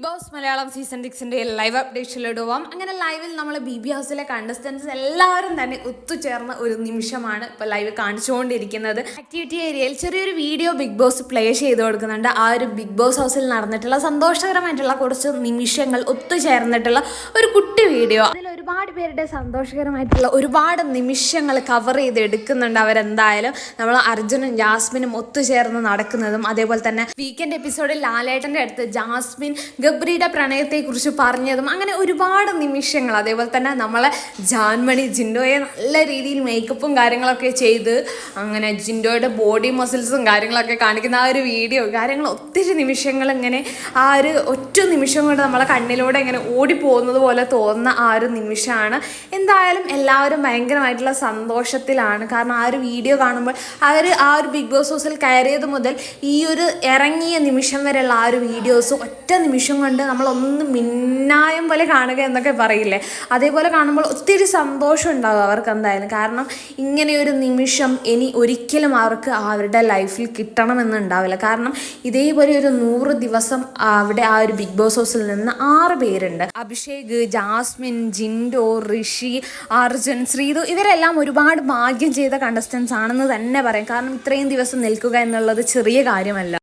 Big boss Malayalam season സിക്സിന്റെ live അപ്ഡേഷനിലോട്ട് പോവാം അങ്ങനെ ലൈവിൽ നമ്മൾ ബി ബി ഹൗസിലെ കണ്ടസ്റ്റൻസ് എല്ലാവരും തന്നെ ഒത്തുചേർന്ന ഒരു നിമിഷമാണ് ഇപ്പോൾ ലൈവ് കാണിച്ചുകൊണ്ടിരിക്കുന്നത്. ആക്ടിവിറ്റി ഏരിയയിൽ ചെറിയൊരു വീഡിയോ ബിഗ് ബോസ് പ്ലേ ചെയ്ത് കൊടുക്കുന്നുണ്ട്. ആ ഒരു ബിഗ് ബോസ് ഹൗസിൽ നടന്നിട്ടുള്ള സന്തോഷകരമായിട്ടുള്ള കുറച്ച് നിമിഷങ്ങൾ ഒത്തുചേർന്നിട്ടുള്ള ഒരു കുട്ടി വീഡിയോ അതിൽ ഒരുപാട് പേരുടെ സന്തോഷകരമായിട്ടുള്ള ഒരുപാട് നിമിഷങ്ങൾ കവർ ചെയ്ത് എടുക്കുന്നുണ്ട് അവരെന്തായാലും. നമ്മൾ അർജുനും ജാസ്മിനും ഒത്തുചേർന്ന് നടക്കുന്നതും അതേപോലെ തന്നെ വീക്കെൻഡ് എപ്പിസോഡിൽ ലാലേട്ടന്റെ അടുത്ത് ജാസ്മിൻ ഗബ്രിയുടെ പ്രണയത്തെക്കുറിച്ച് പറഞ്ഞതും അങ്ങനെ ഒരുപാട് നിമിഷങ്ങൾ അതേപോലെ തന്നെ നമ്മളെ ജാൻമണി ജിൻഡോയെ നല്ല രീതിയിൽ മേക്കപ്പും കാര്യങ്ങളൊക്കെ ചെയ്ത് അങ്ങനെ ജിൻഡോയുടെ ബോഡി മസിൽസും കാര്യങ്ങളൊക്കെ കാണിക്കുന്ന ആ ഒരു വീഡിയോ കാര്യങ്ങൾ ഒത്തിരി നിമിഷങ്ങൾ ഇങ്ങനെ ആ ഒരു ഒറ്റ നിമിഷം കൊണ്ട് നമ്മളെ കണ്ണിലൂടെ ഇങ്ങനെ ഓടിപ്പോകുന്നത് പോലെ തോന്നുന്ന ആ ഒരു നിമിഷമാണ്. എന്തായാലും എല്ലാവരും ഭയങ്കരമായിട്ടുള്ള സന്തോഷത്തിലാണ്. കാരണം ആ ഒരു വീഡിയോ കാണുമ്പോൾ അവർ ആ ഒരു ബിഗ് ബോസ് ഹൗസിൽ കയറിയത് മുതൽ ഈ ഒരു ഇറങ്ങിയ നിമിഷം വരെയുള്ള ആ ഒരു വീഡിയോസ് ഒറ്റ നിമിഷം കൊണ്ട് നമ്മളൊന്ന് മിന്നായം പോലെ കാണുക എന്നൊക്കെ പറയില്ലേ? അതേപോലെ കാണുമ്പോൾ ഒത്തിരി സന്തോഷം ഉണ്ടാകും അവർക്ക് എന്തായാലും. കാരണം ഇങ്ങനെയൊരു നിമിഷം ഇനി ഒരിക്കലും അവർക്ക് അവരുടെ ലൈഫിൽ കിട്ടണമെന്നുണ്ടാവില്ല കാരണം ഇതേപോലെ ഒരു നൂറ് ദിവസം അവിടെ ആ ഒരു ബിഗ് ബോസ് ഹൗസിൽ നിന്ന് ആറ് പേരുണ്ട്. അഭിഷേക് ജാസ്മിൻ ജിൻഡോ ഋഷി അർജുൻ ശ്രീതു ഇവരെല്ലാം ഒരുപാട് ഭാഗ്യം ചെയ്ത കണ്ടസ്റ്റൻസ് ആണെന്ന് തന്നെ പറയാം. കാരണം ഇത്രയും ദിവസം നിൽക്കുക എന്നുള്ളത് ചെറിയ കാര്യമല്ല.